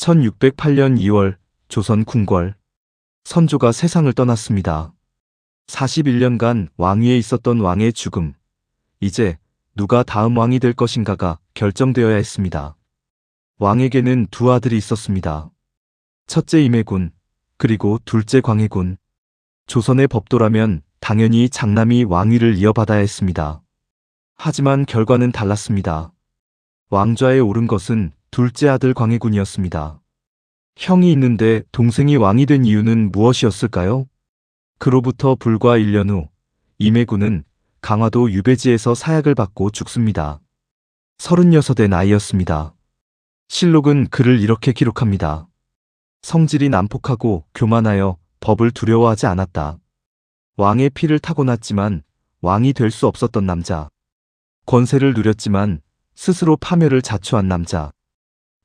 1608년 2월 조선 궁궐 선조가 세상을 떠났습니다. 41년간 왕위에 있었던 왕의 죽음. 이제 누가 다음 왕이 될 것인가가 결정되어야 했습니다. 왕에게는 두 아들이 있었습니다. 첫째 임해군, 그리고 둘째 광해군. 조선의 법도라면 당연히 장남이 왕위를 이어받아야 했습니다. 하지만 결과는 달랐습니다. 왕좌에 오른 것은 둘째 아들 광해군이었습니다. 형이 있는데 동생이 왕이 된 이유는 무엇이었을까요? 그로부터 불과 1년 후 임해군은 강화도 유배지에서 사약을 받고 죽습니다. 36의 나이였습니다. 실록은 그를 이렇게 기록합니다. 성질이 난폭하고 교만하여 법을 두려워하지 않았다. 왕의 피를 타고났지만 왕이 될 수 없었던 남자. 권세를 누렸지만 스스로 파멸을 자초한 남자.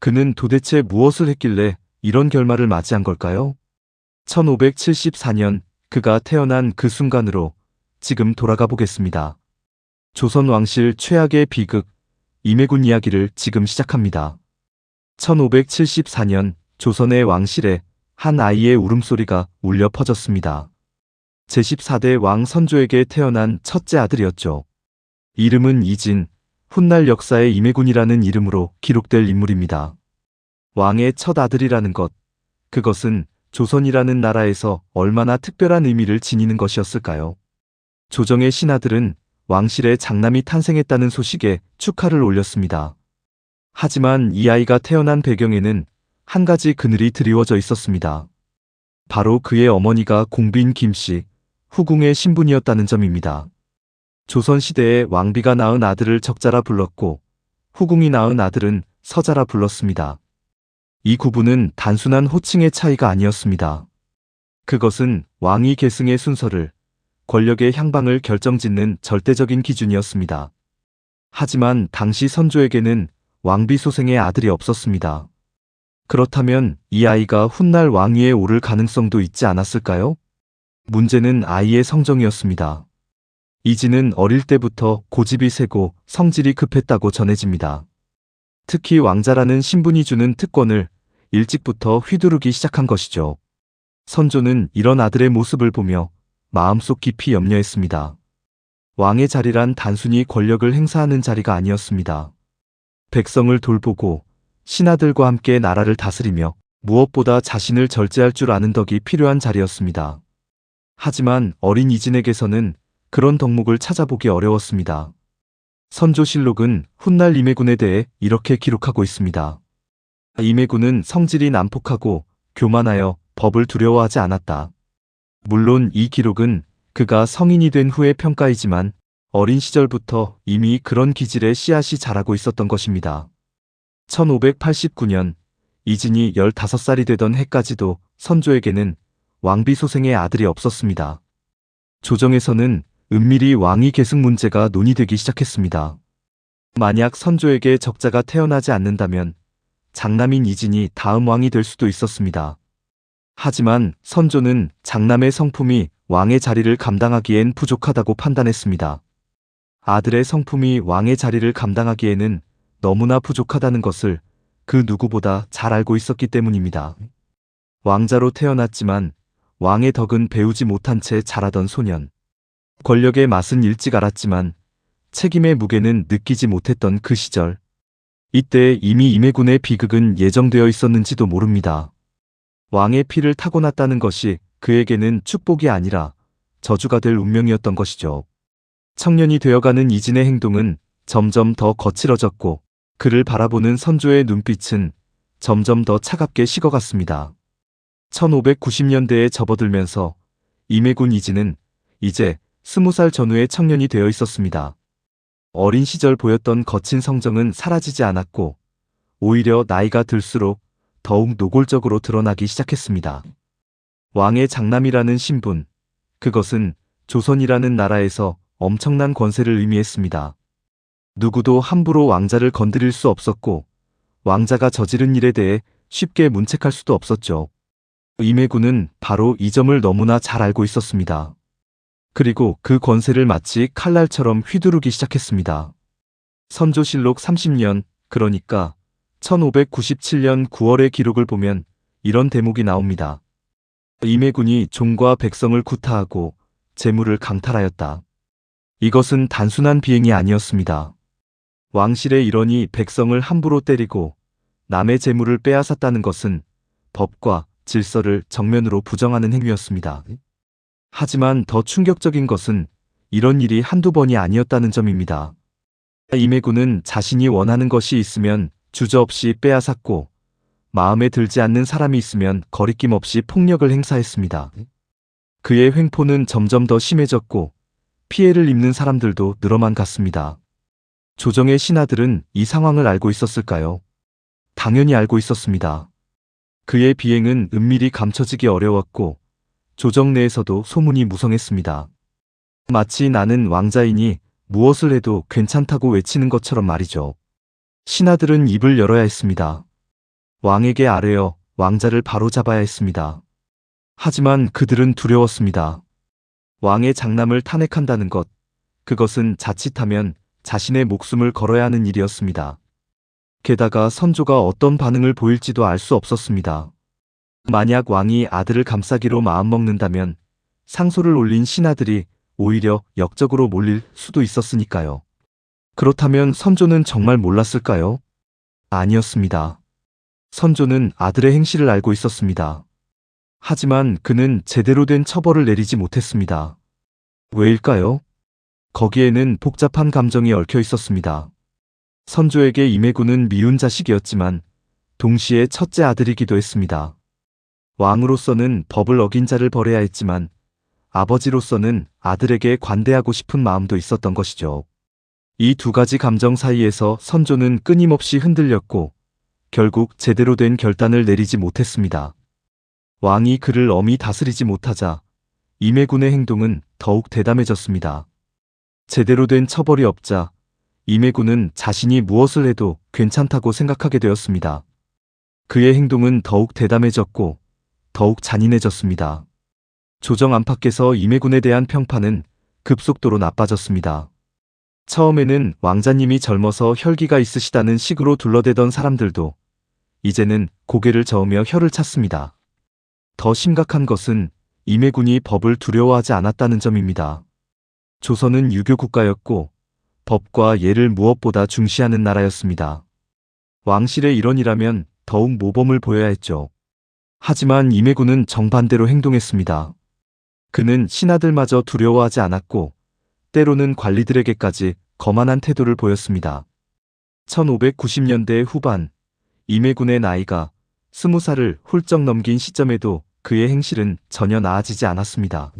그는 도대체 무엇을 했길래 이런 결말을 맞이한 걸까요? 1574년 그가 태어난 그 순간으로 지금 돌아가 보겠습니다. 조선 왕실 최악의 비극 임해군 이야기를 지금 시작합니다. 1574년 조선의 왕실에 한 아이의 울음소리가 울려 퍼졌습니다. 제14대 왕 선조에게 태어난 첫째 아들이었죠. 이름은 이진, 훗날 역사의 임해군이라는 이름으로 기록될 인물입니다. 왕의 첫 아들이라는 것, 그것은 조선이라는 나라에서 얼마나 특별한 의미를 지니는 것이었을까요? 조정의 신하들은 왕실의 장남이 탄생했다는 소식에 축하를 올렸습니다. 하지만 이 아이가 태어난 배경에는 한 가지 그늘이 드리워져 있었습니다. 바로 그의 어머니가 공빈 김씨, 후궁의 신분이었다는 점입니다. 조선시대에 왕비가 낳은 아들을 적자라 불렀고 후궁이 낳은 아들은 서자라 불렀습니다. 이 구분은 단순한 호칭의 차이가 아니었습니다. 그것은 왕위 계승의 순서를 권력의 향방을 결정짓는 절대적인 기준이었습니다. 하지만 당시 선조에게는 왕비 소생의 아들이 없었습니다. 그렇다면 이 아이가 훗날 왕위에 오를 가능성도 있지 않았을까요? 문제는 아이의 성정이었습니다. 이지는 어릴 때부터 고집이 세고 성질이 급했다고 전해집니다. 특히 왕자라는 신분이 주는 특권을 일찍부터 휘두르기 시작한 것이죠. 선조는 이런 아들의 모습을 보며 마음속 깊이 염려했습니다. 왕의 자리란 단순히 권력을 행사하는 자리가 아니었습니다. 백성을 돌보고 신하들과 함께 나라를 다스리며 무엇보다 자신을 절제할 줄 아는 덕이 필요한 자리였습니다. 하지만 어린 이진에게서는 그런 덕목을 찾아보기 어려웠습니다. 선조실록은 훗날 임해군에 대해 이렇게 기록하고 있습니다. 임해군은 성질이 난폭하고 교만하여 법을 두려워하지 않았다. 물론 이 기록은 그가 성인이 된 후의 평가이지만 어린 시절부터 이미 그런 기질의 씨앗이 자라고 있었던 것입니다. 1589년 이진이 15살이 되던 해까지도 선조에게는 왕비 소생의 아들이 없었습니다. 조정에서는 은밀히 왕위 계승 문제가 논의되기 시작했습니다. 만약 선조에게 적자가 태어나지 않는다면 장남인 이진이 다음 왕이 될 수도 있었습니다. 하지만 선조는 장남의 성품이 왕의 자리를 감당하기엔 부족하다고 판단했습니다. 아들의 성품이 왕의 자리를 감당하기에는 너무나 부족하다는 것을 그 누구보다 잘 알고 있었기 때문입니다. 왕자로 태어났지만 왕의 덕은 배우지 못한 채 자라던 소년. 권력의 맛은 일찍 알았지만 책임의 무게는 느끼지 못했던 그 시절. 이때 이미 임해군의 비극은 예정되어 있었는지도 모릅니다. 왕의 피를 타고났다는 것이 그에게는 축복이 아니라 저주가 될 운명이었던 것이죠. 청년이 되어가는 이진의 행동은 점점 더 거칠어졌고 그를 바라보는 선조의 눈빛은 점점 더 차갑게 식어갔습니다. 1590년대에 접어들면서 임해군 이진은 이제 20살 전후의 청년이 되어 있었습니다. 어린 시절 보였던 거친 성정은 사라지지 않았고 오히려 나이가 들수록 더욱 노골적으로 드러나기 시작했습니다. 왕의 장남이라는 신분, 그것은 조선이라는 나라에서 엄청난 권세를 의미했습니다. 누구도 함부로 왕자를 건드릴 수 없었고 왕자가 저지른 일에 대해 쉽게 문책할 수도 없었죠. 임해군은 바로 이 점을 너무나 잘 알고 있었습니다. 그리고 그 권세를 마치 칼날처럼 휘두르기 시작했습니다. 선조실록 30년, 그러니까 1597년 9월의 기록을 보면 이런 대목이 나옵니다. 임해군이 종과 백성을 구타하고 재물을 강탈하였다. 이것은 단순한 비행이 아니었습니다. 왕실의 일원이 백성을 함부로 때리고 남의 재물을 빼앗았다는 것은 법과 질서를 정면으로 부정하는 행위였습니다. 하지만 더 충격적인 것은 이런 일이 한두 번이 아니었다는 점입니다. 임해군은 자신이 원하는 것이 있으면 주저없이 빼앗았고 마음에 들지 않는 사람이 있으면 거리낌 없이 폭력을 행사했습니다. 그의 횡포는 점점 더 심해졌고 피해를 입는 사람들도 늘어만 갔습니다. 조정의 신하들은 이 상황을 알고 있었을까요? 당연히 알고 있었습니다. 그의 비행은 은밀히 감춰지기 어려웠고 조정 내에서도 소문이 무성했습니다. 마치 나는 왕자이니 무엇을 해도 괜찮다고 외치는 것처럼 말이죠. 신하들은 입을 열어야 했습니다. 왕에게 아뢰어 왕자를 바로잡아야 했습니다. 하지만 그들은 두려웠습니다. 왕의 장남을 탄핵한다는 것, 그것은 자칫하면 자신의 목숨을 걸어야 하는 일이었습니다. 게다가 선조가 어떤 반응을 보일지도 알 수 없었습니다. 만약 왕이 아들을 감싸기로 마음먹는다면 상소를 올린 신하들이 오히려 역적으로 몰릴 수도 있었으니까요. 그렇다면 선조는 정말 몰랐을까요? 아니었습니다. 선조는 아들의 행실을 알고 있었습니다. 하지만 그는 제대로 된 처벌을 내리지 못했습니다. 왜일까요? 거기에는 복잡한 감정이 얽혀 있었습니다. 선조에게 임해군은 미운 자식이었지만 동시에 첫째 아들이기도 했습니다. 왕으로서는 법을 어긴 자를 벌해야 했지만 아버지로서는 아들에게 관대하고 싶은 마음도 있었던 것이죠. 이 두 가지 감정 사이에서 선조는 끊임없이 흔들렸고 결국 제대로 된 결단을 내리지 못했습니다. 왕이 그를 엄히 다스리지 못하자 임해군의 행동은 더욱 대담해졌습니다. 제대로 된 처벌이 없자 임해군은 자신이 무엇을 해도 괜찮다고 생각하게 되었습니다. 그의 행동은 더욱 대담해졌고 더욱 잔인해졌습니다. 조정 안팎에서 임해군에 대한 평판은 급속도로 나빠졌습니다. 처음에는 왕자님이 젊어서 혈기가 있으시다는 식으로 둘러대던 사람들도 이제는 고개를 저으며 혀를 찼습니다. 더 심각한 것은 임해군이 법을 두려워하지 않았다는 점입니다. 조선은 유교 국가였고 법과 예를 무엇보다 중시하는 나라였습니다. 왕실의 일원이라면 더욱 모범을 보여야 했죠. 하지만 임해군은 정반대로 행동했습니다. 그는 신하들마저 두려워하지 않았고 때로는 관리들에게까지 거만한 태도를 보였습니다. 1590년대 후반 임해군의 나이가 스무 살을 훌쩍 넘긴 시점에도 그의 행실은 전혀 나아지지 않았습니다.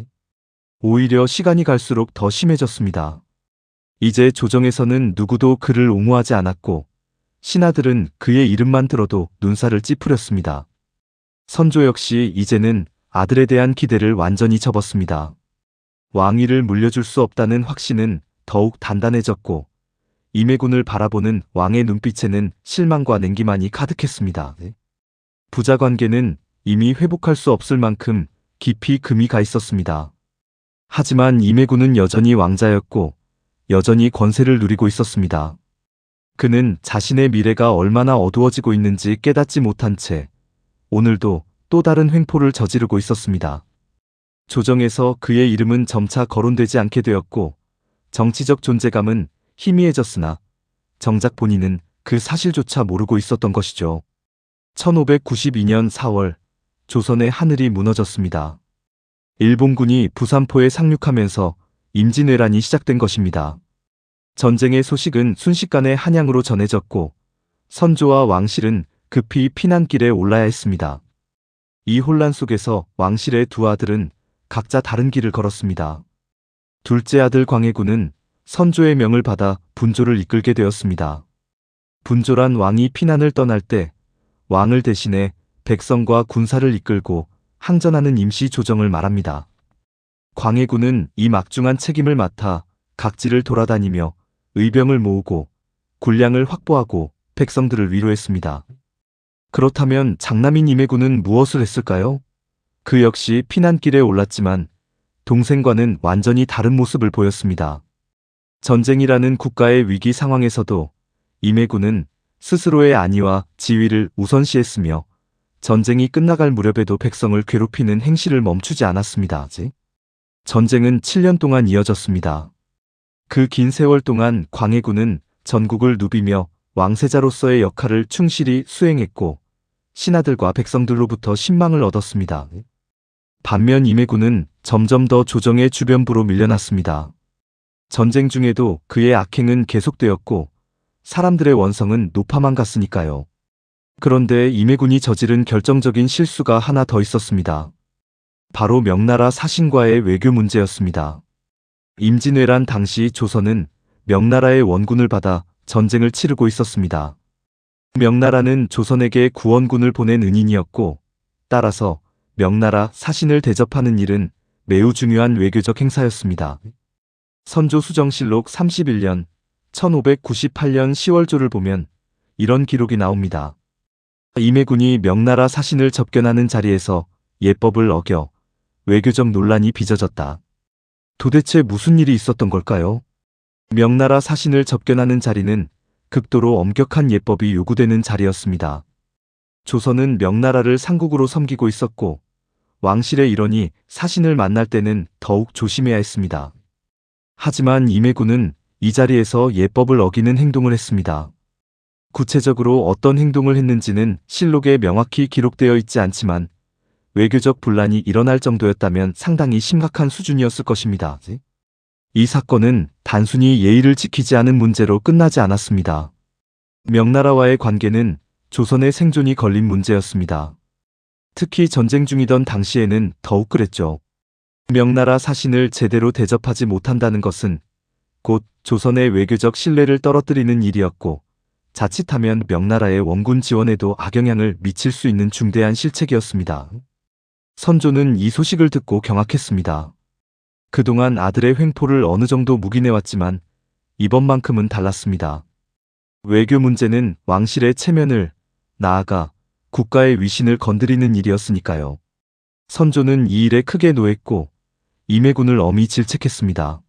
오히려 시간이 갈수록 더 심해졌습니다. 이제 조정에서는 누구도 그를 옹호하지 않았고 신하들은 그의 이름만 들어도 눈살을 찌푸렸습니다. 선조 역시 이제는 아들에 대한 기대를 완전히 접었습니다. 왕위를 물려줄 수 없다는 확신은 더욱 단단해졌고 임해군을 바라보는 왕의 눈빛에는 실망과 냉기만이 가득했습니다. 부자 관계는 이미 회복할 수 없을 만큼 깊이 금이 가 있었습니다. 하지만 임해군은 여전히 왕자였고 여전히 권세를 누리고 있었습니다. 그는 자신의 미래가 얼마나 어두워지고 있는지 깨닫지 못한 채 오늘도 또 다른 횡포를 저지르고 있었습니다. 조정에서 그의 이름은 점차 거론되지 않게 되었고 정치적 존재감은 희미해졌으나 정작 본인은 그 사실조차 모르고 있었던 것이죠. 1592년 4월 조선의 하늘이 무너졌습니다. 일본군이 부산포에 상륙하면서 임진왜란이 시작된 것입니다. 전쟁의 소식은 순식간에 한양으로 전해졌고 선조와 왕실은 급히 피난길에 올라야 했습니다. 이 혼란 속에서 왕실의 두 아들은 각자 다른 길을 걸었습니다. 둘째 아들 광해군은 선조의 명을 받아 분조를 이끌게 되었습니다. 분조란 왕이 피난을 떠날 때 왕을 대신해 백성과 군사를 이끌고 항전하는 임시 조정을 말합니다. 광해군은 이 막중한 책임을 맡아 각지를 돌아다니며 의병을 모으고 군량을 확보하고 백성들을 위로했습니다. 그렇다면 장남인 임해군은 무엇을 했을까요? 그 역시 피난길에 올랐지만 동생과는 완전히 다른 모습을 보였습니다. 전쟁이라는 국가의 위기 상황에서도 임해군은 스스로의 안위와 지위를 우선시했으며 전쟁이 끝나갈 무렵에도 백성을 괴롭히는 행실을 멈추지 않았습니다. 전쟁은 7년 동안 이어졌습니다. 그 긴 세월 동안 광해군은 전국을 누비며 왕세자로서의 역할을 충실히 수행했고 신하들과 백성들로부터 신망을 얻었습니다. 반면 임해군은 점점 더 조정의 주변부로 밀려났습니다. 전쟁 중에도 그의 악행은 계속되었고 사람들의 원성은 높아만 갔으니까요. 그런데 임해군이 저지른 결정적인 실수가 하나 더 있었습니다. 바로 명나라 사신과의 외교 문제였습니다. 임진왜란 당시 조선은 명나라의 원군을 받아 전쟁을 치르고 있었습니다. 명나라는 조선에게 구원군을 보낸 은인이었고 따라서 명나라 사신을 대접하는 일은 매우 중요한 외교적 행사였습니다. 선조 수정실록 31년 1598년 10월조를 보면 이런 기록이 나옵니다. 임해군이 명나라 사신을 접견하는 자리에서 예법을 어겨 외교적 논란이 빚어졌다. 도대체 무슨 일이 있었던 걸까요? 명나라 사신을 접견하는 자리는 극도로 엄격한 예법이 요구되는 자리였습니다. 조선은 명나라를 상국으로 섬기고 있었고 왕실의 일원이 사신을 만날 때는 더욱 조심해야 했습니다. 하지만 임해군은 이 자리에서 예법을 어기는 행동을 했습니다. 구체적으로 어떤 행동을 했는지는 실록에 명확히 기록되어 있지 않지만 외교적 분란이 일어날 정도였다면 상당히 심각한 수준이었을 것입니다. 이 사건은 단순히 예의를 지키지 않은 문제로 끝나지 않았습니다. 명나라와의 관계는 조선의 생존이 걸린 문제였습니다. 특히 전쟁 중이던 당시에는 더욱 그랬죠. 명나라 사신을 제대로 대접하지 못한다는 것은 곧 조선의 외교적 신뢰를 떨어뜨리는 일이었고 자칫하면 명나라의 원군 지원에도 악영향을 미칠 수 있는 중대한 실책이었습니다. 선조는 이 소식을 듣고 경악했습니다. 그동안 아들의 횡포를 어느 정도 묵인해왔지만 이번만큼은 달랐습니다. 외교 문제는 왕실의 체면을 나아가 국가의 위신을 건드리는 일이었으니까요. 선조는 이 일에 크게 노했고 임해군을 엄히 질책했습니다.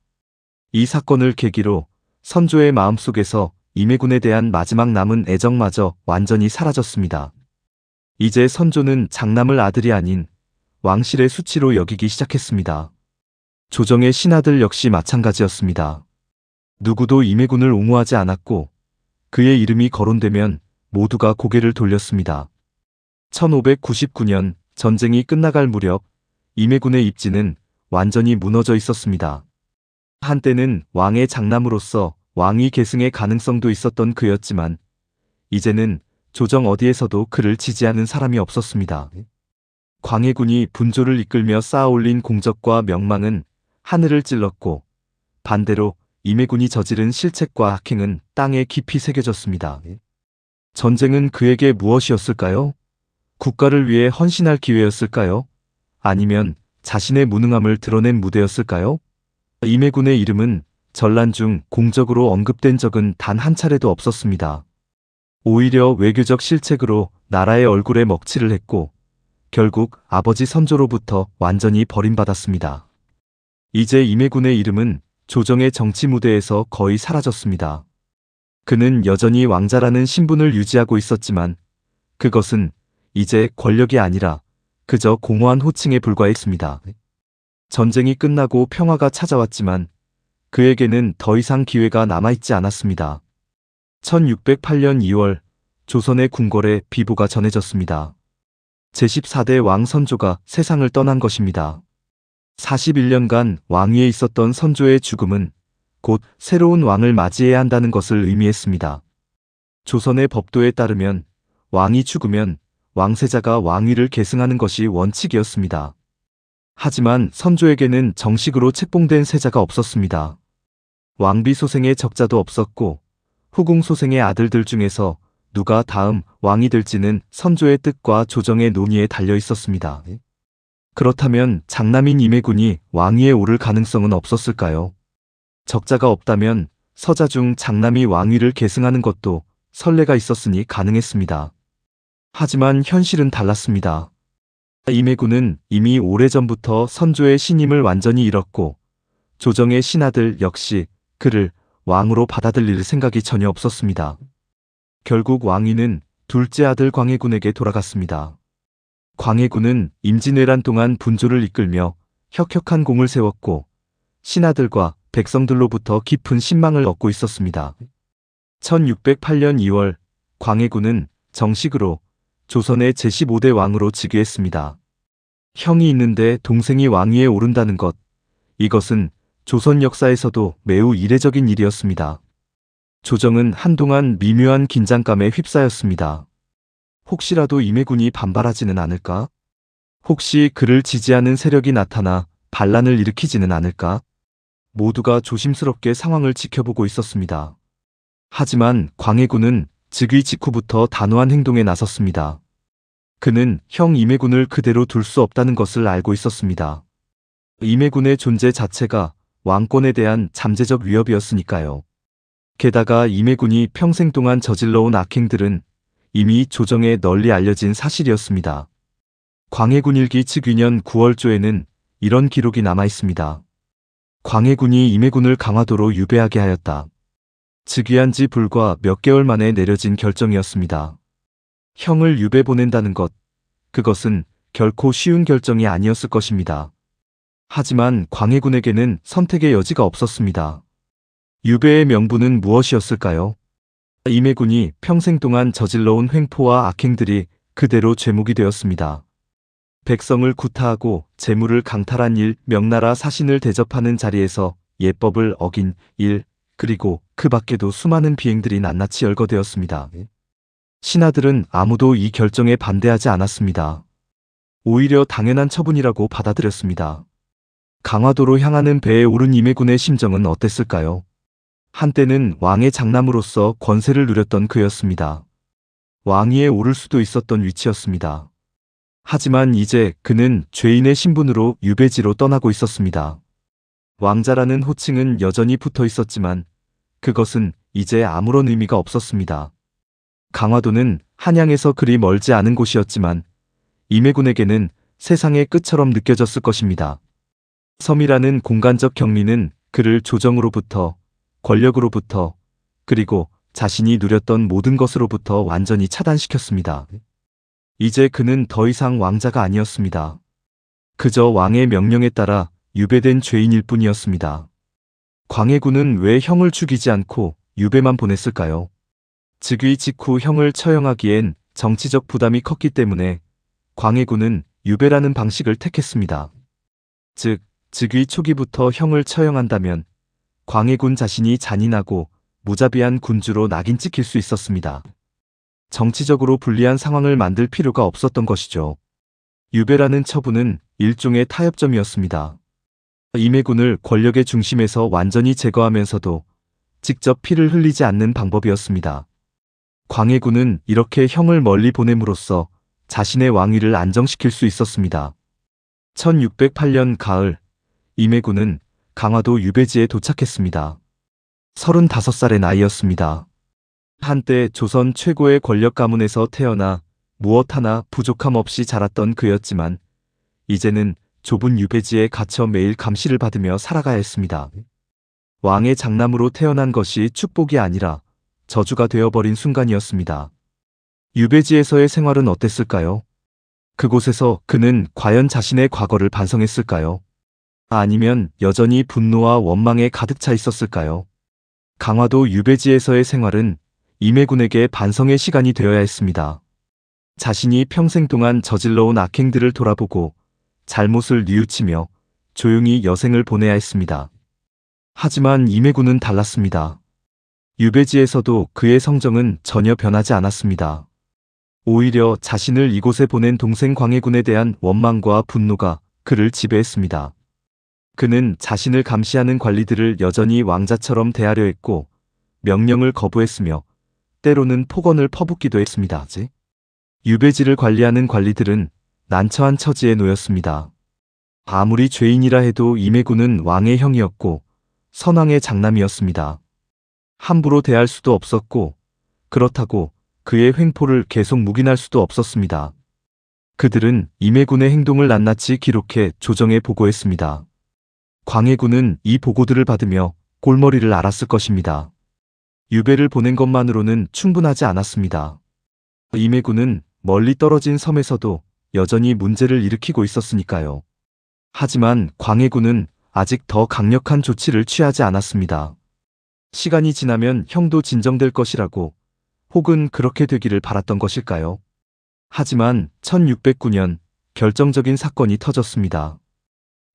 이 사건을 계기로 선조의 마음속에서 임해군에 대한 마지막 남은 애정마저 완전히 사라졌습니다. 이제 선조는 장남을 아들이 아닌 왕실의 수치로 여기기 시작했습니다. 조정의 신하들 역시 마찬가지였습니다. 누구도 임해군을 옹호하지 않았고 그의 이름이 거론되면 모두가 고개를 돌렸습니다. 1599년 전쟁이 끝나갈 무렵 임해군의 입지는 완전히 무너져 있었습니다. 한때는 왕의 장남으로서 왕위 계승의 가능성도 있었던 그였지만 이제는 조정 어디에서도 그를 지지하는 사람이 없었습니다. 광해군이 분조를 이끌며 쌓아올린 공적과 명망은 하늘을 찔렀고 반대로 임해군이 저지른 실책과 악행은 땅에 깊이 새겨졌습니다. 전쟁은 그에게 무엇이었을까요? 국가를 위해 헌신할 기회였을까요? 아니면 자신의 무능함을 드러낸 무대였을까요? 임해군의 이름은 전란 중 공적으로 언급된 적은 단 한 차례도 없었습니다. 오히려 외교적 실책으로 나라의 얼굴에 먹칠을 했고 결국 아버지 선조로부터 완전히 버림받았습니다. 이제 임해군의 이름은 조정의 정치 무대에서 거의 사라졌습니다. 그는 여전히 왕자라는 신분을 유지하고 있었지만 그것은 이제 권력이 아니라 그저 공허한 호칭에 불과했습니다. 전쟁이 끝나고 평화가 찾아왔지만 그에게는 더 이상 기회가 남아있지 않았습니다. 1608년 2월 조선의 궁궐에 비보가 전해졌습니다. 제14대 왕 선조가 세상을 떠난 것입니다. 41년간 왕위에 있었던 선조의 죽음은 곧 새로운 왕을 맞이해야 한다는 것을 의미했습니다. 조선의 법도에 따르면 왕이 죽으면 왕세자가 왕위를 계승하는 것이 원칙이었습니다. 하지만 선조에게는 정식으로 책봉된 세자가 없었습니다. 왕비 소생의 적자도 없었고 후궁 소생의 아들들 중에서 누가 다음 왕이 될지는 선조의 뜻과 조정의 논의에 달려 있었습니다. 그렇다면 장남인 임해군이 왕위에 오를 가능성은 없었을까요? 적자가 없다면 서자 중 장남이 왕위를 계승하는 것도 선례가 있었으니 가능했습니다. 하지만 현실은 달랐습니다. 임해군은 이미 오래전부터 선조의 신임을 완전히 잃었고 조정의 신하들 역시 그를 왕으로 받아들일 생각이 전혀 없었습니다. 결국 왕위는 둘째 아들 광해군에게 돌아갔습니다. 광해군은 임진왜란 동안 분조를 이끌며 혁혁한 공을 세웠고 신하들과 백성들로부터 깊은 신망을 얻고 있었습니다. 1608년 2월 광해군은 정식으로 조선의 제15대 왕으로 즉위했습니다. 형이 있는데 동생이 왕위에 오른다는 것, 이것은 조선 역사에서도 매우 이례적인 일이었습니다. 조정은 한동안 미묘한 긴장감에 휩싸였습니다. 혹시라도 임해군이 반발하지는 않을까? 혹시 그를 지지하는 세력이 나타나 반란을 일으키지는 않을까? 모두가 조심스럽게 상황을 지켜보고 있었습니다. 하지만 광해군은 즉위 직후부터 단호한 행동에 나섰습니다. 그는 형 임해군을 그대로 둘 수 없다는 것을 알고 있었습니다. 임해군의 존재 자체가 왕권에 대한 잠재적 위협이었으니까요. 게다가 임해군이 평생 동안 저질러온 악행들은 이미 조정에 널리 알려진 사실이었습니다. 광해군 일기 측위년 9월조에는 이런 기록이 남아 있습니다. 광해군이 임해군을 강화도로 유배하게 하였다. 즉위한 지 불과 몇 개월 만에 내려진 결정이었습니다. 형을 유배 보낸다는 것, 그것은 결코 쉬운 결정이 아니었을 것입니다. 하지만 광해군에게는 선택의 여지가 없었습니다. 유배의 명분은 무엇이었을까요? 임해군이 평생 동안 저질러온 횡포와 악행들이 그대로 죄목이 되었습니다. 백성을 구타하고 재물을 강탈한 일, 명나라 사신을 대접하는 자리에서 예법을 어긴 일, 그리고 그 밖에도 수많은 비행들이 낱낱이 열거되었습니다. 신하들은 아무도 이 결정에 반대하지 않았습니다. 오히려 당연한 처분이라고 받아들였습니다. 강화도로 향하는 배에 오른 임해군의 심정은 어땠을까요? 한때는 왕의 장남으로서 권세를 누렸던 그였습니다. 왕위에 오를 수도 있었던 위치였습니다. 하지만 이제 그는 죄인의 신분으로 유배지로 떠나고 있었습니다. 왕자라는 호칭은 여전히 붙어 있었지만 그것은 이제 아무런 의미가 없었습니다. 강화도는 한양에서 그리 멀지 않은 곳이었지만 임해군에게는 세상의 끝처럼 느껴졌을 것입니다. 섬이라는 공간적 격리는 그를 조정으로부터 권력으로부터 그리고 자신이 누렸던 모든 것으로부터 완전히 차단시켰습니다. 이제 그는 더 이상 왕자가 아니었습니다. 그저 왕의 명령에 따라 유배된 죄인일 뿐이었습니다. 광해군은 왜 형을 죽이지 않고 유배만 보냈을까요? 즉위 직후 형을 처형하기엔 정치적 부담이 컸기 때문에 광해군은 유배라는 방식을 택했습니다. 즉, 즉위 초기부터 형을 처형한다면 광해군 자신이 잔인하고 무자비한 군주로 낙인 찍힐 수 있었습니다. 정치적으로 불리한 상황을 만들 필요가 없었던 것이죠. 유배라는 처분은 일종의 타협점이었습니다. 임해군을 권력의 중심에서 완전히 제거하면서도 직접 피를 흘리지 않는 방법이었습니다. 광해군은 이렇게 형을 멀리 보냄으로써 자신의 왕위를 안정시킬 수 있었습니다. 1608년 가을 임해군은 강화도 유배지에 도착했습니다. 35살의 나이였습니다. 한때 조선 최고의 권력 가문에서 태어나 무엇 하나 부족함 없이 자랐던 그였지만 이제는 좁은 유배지에 갇혀 매일 감시를 받으며 살아가야 했습니다. 왕의 장남으로 태어난 것이 축복이 아니라 저주가 되어버린 순간이었습니다. 유배지에서의 생활은 어땠을까요? 그곳에서 그는 과연 자신의 과거를 반성했을까요? 아니면 여전히 분노와 원망에 가득 차 있었을까요? 강화도 유배지에서의 생활은 임해군에게 반성의 시간이 되어야 했습니다. 자신이 평생 동안 저질러온 악행들을 돌아보고 잘못을 뉘우치며 조용히 여생을 보내야 했습니다. 하지만 임해군은 달랐습니다. 유배지에서도 그의 성정은 전혀 변하지 않았습니다. 오히려 자신을 이곳에 보낸 동생 광해군에 대한 원망과 분노가 그를 지배했습니다. 그는 자신을 감시하는 관리들을 여전히 왕자처럼 대하려 했고 명령을 거부했으며 때로는 폭언을 퍼붓기도 했습니다. 유배지를 관리하는 관리들은 난처한 처지에 놓였습니다. 아무리 죄인이라 해도 임해군은 왕의 형이었고 선왕의 장남이었습니다. 함부로 대할 수도 없었고 그렇다고 그의 횡포를 계속 묵인할 수도 없었습니다. 그들은 임해군의 행동을 낱낱이 기록해 조정에 보고했습니다. 광해군은 이 보고들을 받으며 골머리를 앓았을 것입니다. 유배를 보낸 것만으로는 충분하지 않았습니다. 임해군은 멀리 떨어진 섬에서도 여전히 문제를 일으키고 있었으니까요. 하지만 광해군은 아직 더 강력한 조치를 취하지 않았습니다. 시간이 지나면 형도 진정될 것이라고 혹은 그렇게 되기를 바랐던 것일까요? 하지만 1609년 결정적인 사건이 터졌습니다.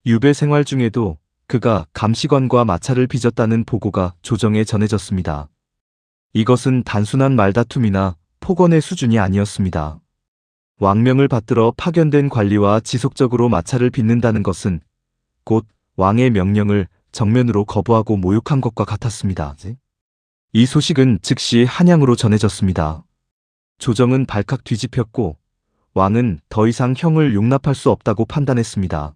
유배 생활 중에도 그가 감시관과 마차를 빚었다는 보고가 조정에 전해졌습니다. 이것은 단순한 말다툼이나 폭언의 수준이 아니었습니다. 왕명을 받들어 파견된 관리와 지속적으로 마차를 빚는다는 것은 곧 왕의 명령을 정면으로 거부하고 모욕한 것과 같았습니다. 이 소식은 즉시 한양으로 전해졌습니다. 조정은 발칵 뒤집혔고 왕은 더 이상 형을 용납할 수 없다고 판단했습니다.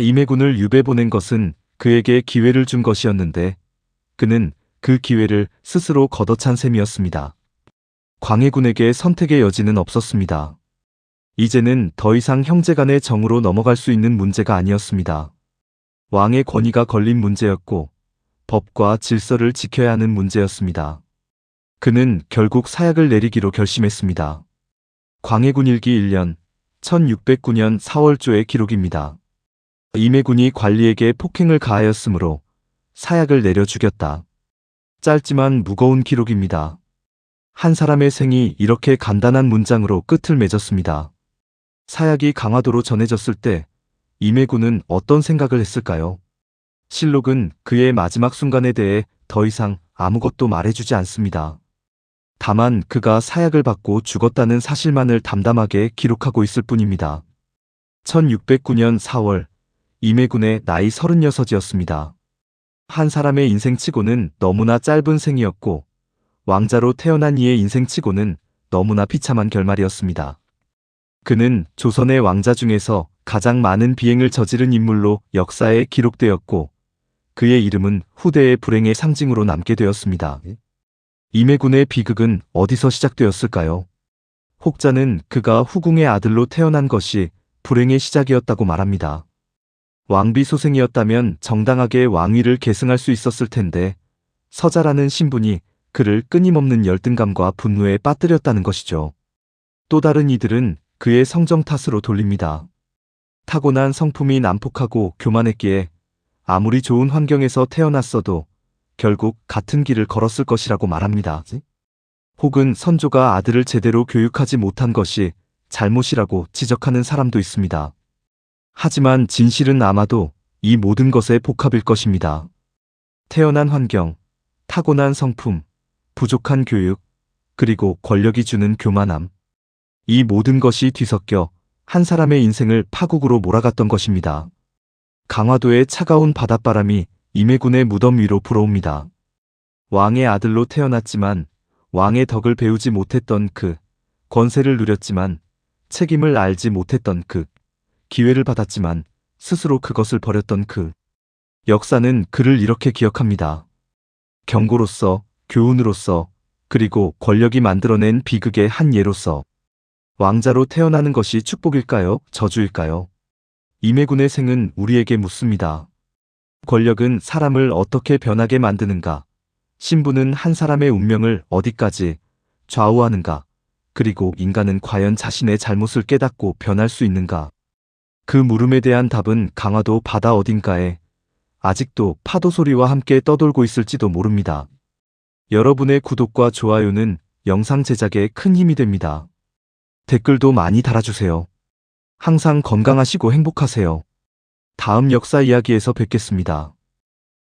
임해군을 유배 보낸 것은 그에게 기회를 준 것이었는데 그는 그 기회를 스스로 걷어찬 셈이었습니다. 광해군에게 선택의 여지는 없었습니다. 이제는 더 이상 형제 간의 정으로 넘어갈 수 있는 문제가 아니었습니다. 왕의 권위가 걸린 문제였고 법과 질서를 지켜야 하는 문제였습니다. 그는 결국 사약을 내리기로 결심했습니다. 광해군 일기 1년 1609년 4월 초의 기록입니다. 임해군이 관리에게 폭행을 가하였으므로 사약을 내려 죽였다. 짧지만 무거운 기록입니다. 한 사람의 생이 이렇게 간단한 문장으로 끝을 맺었습니다. 사약이 강화도로 전해졌을 때 임해군은 어떤 생각을 했을까요? 실록은 그의 마지막 순간에 대해 더 이상 아무것도 말해주지 않습니다. 다만 그가 사약을 받고 죽었다는 사실만을 담담하게 기록하고 있을 뿐입니다. 1609년 4월 임해군의 나이 36이었습니다. 한 사람의 인생치고는 너무나 짧은 생이었고 왕자로 태어난 이의 인생치고는 너무나 비참한 결말이었습니다. 그는 조선의 왕자 중에서 가장 많은 비행을 저지른 인물로 역사에 기록되었고 그의 이름은 후대의 불행의 상징으로 남게 되었습니다. 임해군의 비극은 어디서 시작되었을까요? 혹자는 그가 후궁의 아들로 태어난 것이 불행의 시작이었다고 말합니다. 왕비 소생이었다면 정당하게 왕위를 계승할 수 있었을 텐데 서자라는 신분이 그를 끊임없는 열등감과 분노에 빠뜨렸다는 것이죠. 또 다른 이들은 그의 성정 탓으로 돌립니다. 타고난 성품이 난폭하고 교만했기에 아무리 좋은 환경에서 태어났어도 결국 같은 길을 걸었을 것이라고 말합니다. 혹은 선조가 아들을 제대로 교육하지 못한 것이 잘못이라고 지적하는 사람도 있습니다. 하지만 진실은 아마도 이 모든 것의 복합일 것입니다. 태어난 환경, 타고난 성품, 부족한 교육, 그리고 권력이 주는 교만함. 이 모든 것이 뒤섞여 한 사람의 인생을 파국으로 몰아갔던 것입니다. 강화도의 차가운 바닷바람이 임해군의 무덤 위로 불어옵니다. 왕의 아들로 태어났지만 왕의 덕을 배우지 못했던 그, 권세를 누렸지만 책임을 알지 못했던 그, 기회를 받았지만 스스로 그것을 버렸던 그. 역사는 그를 이렇게 기억합니다. 경고로서, 교훈으로서, 그리고 권력이 만들어낸 비극의 한 예로서. 왕자로 태어나는 것이 축복일까요? 저주일까요? 임해군의 생은 우리에게 묻습니다. 권력은 사람을 어떻게 변하게 만드는가? 신부는 한 사람의 운명을 어디까지 좌우하는가? 그리고 인간은 과연 자신의 잘못을 깨닫고 변할 수 있는가? 그 물음에 대한 답은 강화도 바다 어딘가에 아직도 파도 소리와 함께 떠돌고 있을지도 모릅니다. 여러분의 구독과 좋아요는 영상 제작에 큰 힘이 됩니다. 댓글도 많이 달아주세요. 항상 건강하시고 행복하세요. 다음 역사 이야기에서 뵙겠습니다.